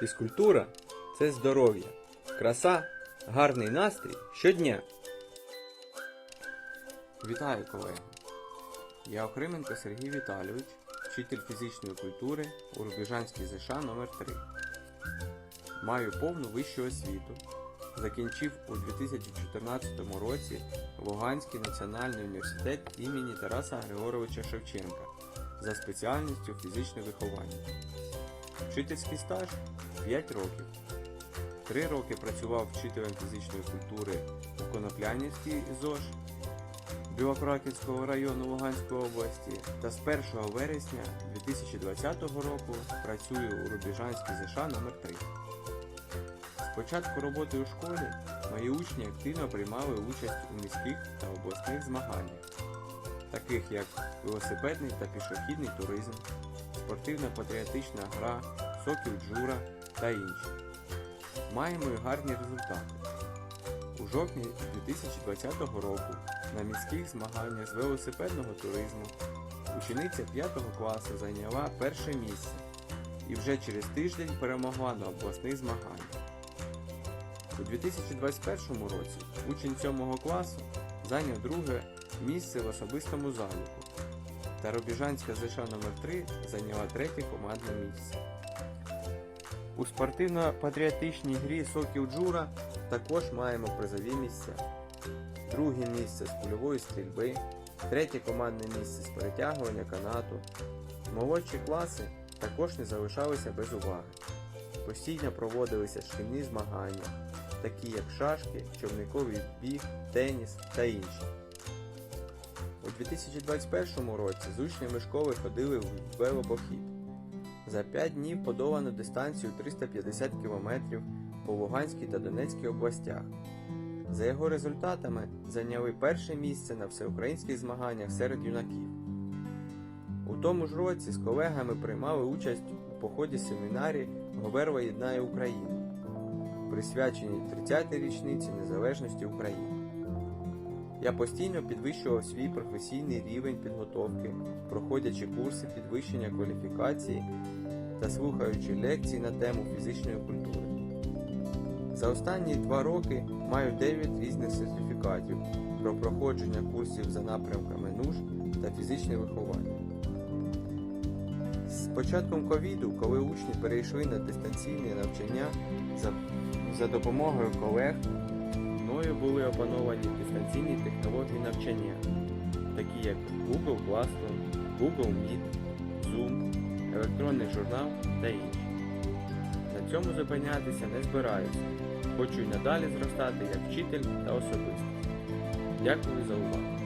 Фізкультура це здоров'я, краса, гарний настрій щодня. Вітаю, колеги! Я Охрименко Сергій Віталійович, вчитель фізичної культури у Рубіжанській ЗШ номер 3 Маю повну вищу освіту. Закінчив у 2014 році Луганський національний університет імені Тараса Григоровича Шевченка за спеціальністю фізичне виховання. Вчительський стаж 5 років. 3 роки працював вчителем фізичної культури у Коноплянівській ЗОЖ Білокраківського району Луганської області та з 1 вересня 2020 року працюю у Рубіжанській ЗШ номер 3 З початку роботи у школі мої учні активно приймали участь у міських та обласних змаганнях, таких як велосипедний та пішохідний туризм, спортивно-патріотична гра, соків джура та інші. Маємо і гарні результати. У жовтні 2020 року на міських змаганнях з велосипедного туризму учениця 5 класу зайняла перше місце і вже через тиждень перемогла на обласних змаганнях. У 2021 році учень 7 класу зайняв друге місце в особистому заліку, та Рубіжанська ЗШ номер 3 зайняла третє командне місце. У спортивно-патріотичній грі Сокіл Джура також маємо призові місця. Друге місце з польової стрільби, третє командне місце з перетягування канату. Молодші класи також не залишалися без уваги. Постійно проводилися шкільні змагання, такі як шашки, човниковий біг, теніс та інші. У 2021 році з учнями школи ходили в велопохід. За 5 днів подолано дистанцію 350 км по Луганській та Донецькій областях. За його результатами зайняли перше місце на всеукраїнських змаганнях серед юнаків. У тому ж році з колегами приймали участь у поході семінарі Говерла єднає Україну, присвяченій 30-й річниці незалежності України. Я постійно підвищував свій професійний рівень підготовки, проходячи курси підвищення кваліфікації та слухаючи лекції на тему фізичної культури. За останні два роки маю 9 різних сертифікатів про проходження курсів за напрямками НУШ та фізичне виховання. З початком ковіду, коли учні перейшли на дистанційне навчання за, за допомогою колег, мною були опановані дистанційні технології навчання, такі як Google Classroom, Google Meet, Zoom, електронний журнал та інші. На цьому зупинятися не збираюся. Хочу й надалі зростати як вчитель та особистість. Дякую за увагу.